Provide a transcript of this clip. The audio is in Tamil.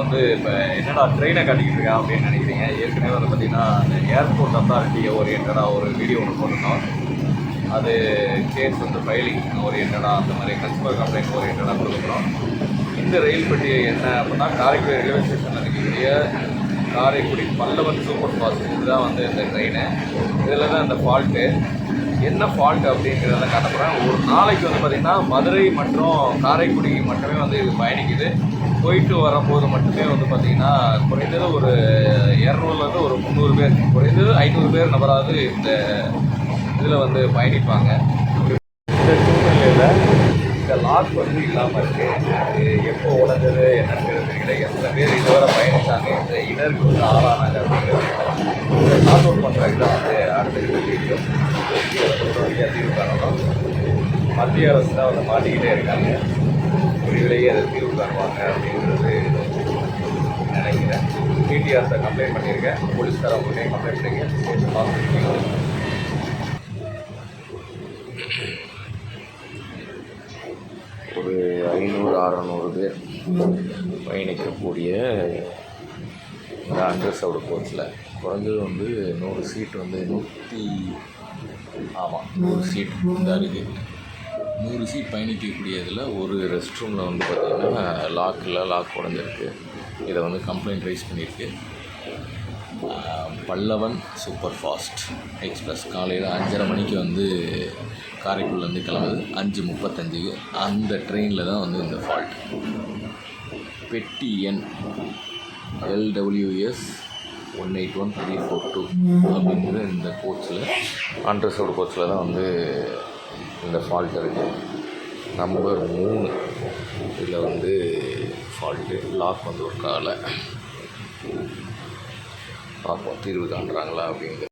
வந்து இப்போ என்னடா ட்ரெயினை காட்டிக்கிட்டு இருக்கேன் அப்படின்னு நினைக்கிறீங்க? ஏற்கனவே வந்து பார்த்தீங்கன்னா அந்த ஏர்போர்ட் அத்தாரிட்டியை ஓரியன்டாக ஒரு வீடியோ ஒன்று போட்டிருந்தோம். அது கேஸ் வந்து ஃபைலிங் ஓரியன்டாக அந்த மாதிரி கன்சூமர் கம்ப்ளைண்ட் ஓரியன்டாக கொடுக்குறோம் இந்த ரயில் பெட்டி என்ன அப்படின்னா காரைக்குடி ரயில்வே ஸ்டேஷனில் இருக்கக்கூடிய காரைக்குடி பல்லவன் சூப்பர் ஃபாஸ்ட் இதுதான் வந்து இந்த ட்ரெயினு இதில் தான் இந்த ஃபால்ட்டு என்ன ஃபால்ட் அப்படிங்கிறத காட்டப்படுறேன் ஒரு நாளைக்கு வந்து பார்த்திங்கன்னா மதுரை மற்றும் காரைக்குடி மட்டுமே வந்து இது பயணிக்குது. போயிட்டு வரும்போது மட்டுமே வந்து பார்த்திங்கன்னா குறைந்தது ஒரு இரநூறுலேருந்து ஒரு முந்நூறு பேர் குறைந்தது ஐநூறு பேர் நபராவது இந்த இதில் வந்து பயணிப்பாங்க. இந்த சூழ்நிலையில் இந்த லாக் வந்து இல்லாமல் இருக்குது அது எப்போ உடஞ்சது என்னன்னு தெரியல. எத்தனை பேர் இதுவரை பயணித்தாங்க இந்த இடருக்கு வந்து ஆளானாங்க அப்படிங்கிறது ஷார்ட் அவுட் பண்ணுறது தான் வந்து அடுத்த தீர்வு காணணும் மத்திய அரசு தான் வந்து மாட்டிக்கிட்டே இருக்காங்க. விரைவிலேயே அதை தீர்வு காணுவாங்க அப்படின்றது நினைக்கிறேன் டிடிஆர்ஸை கம்ப்ளைண்ட் பண்ணியிருக்கேன். போலீஸ்கார அவங்கள்ட்டையும் கம்ப்ளைண்ட் பண்ணியிருக்கேன். ஒரு ஐநூறு அறநூறு பேர் பயணிக்கக்கூடிய இந்த அண்டர்சவுடு கோச்சில் குறைஞ்சது வந்து நூறு சீட் வந்து நூற்றி ஆமாம் நூறு சீட் இந்த இருக்குது நூறு சீட் பயணிக்கக்கூடியதில் ஒரு ரெஸ்ட் ரூமில் வந்து பார்த்திங்கன்னா லாக்கில் லாக் உடஞ்சிருக்கு. இதை வந்து கம்ப்ளைண்ட் ரைஸ் பண்ணியிருக்கு பல்லவன் சூப்பர் ஃபாஸ்ட் எக்ஸ்பிரஸ் காலையில் அஞ்சரை மணிக்கு வந்து காரைக்குடிலேருந்து கிளம்புது. அஞ்சு முப்பத்தஞ்சுக்கு அந்த ட்ரெயினில் தான் வந்து இந்த ஃபால்ட் பெட்டி எண் LWS one eight one three four two அப்படிங்கிற இந்த கோச்சில் அண்டர்சவுட் கோச்சில் தான் வந்து இந்த ஃபால்ட் இருக்குது நம்பர் மூணு. இதில் வந்து ஃபால்ட்டு லாக் வந்து ஒர்க் ஆகலை பார்ப்போம். தீர்வு காண்றாங்களா அப்படிங்கிறது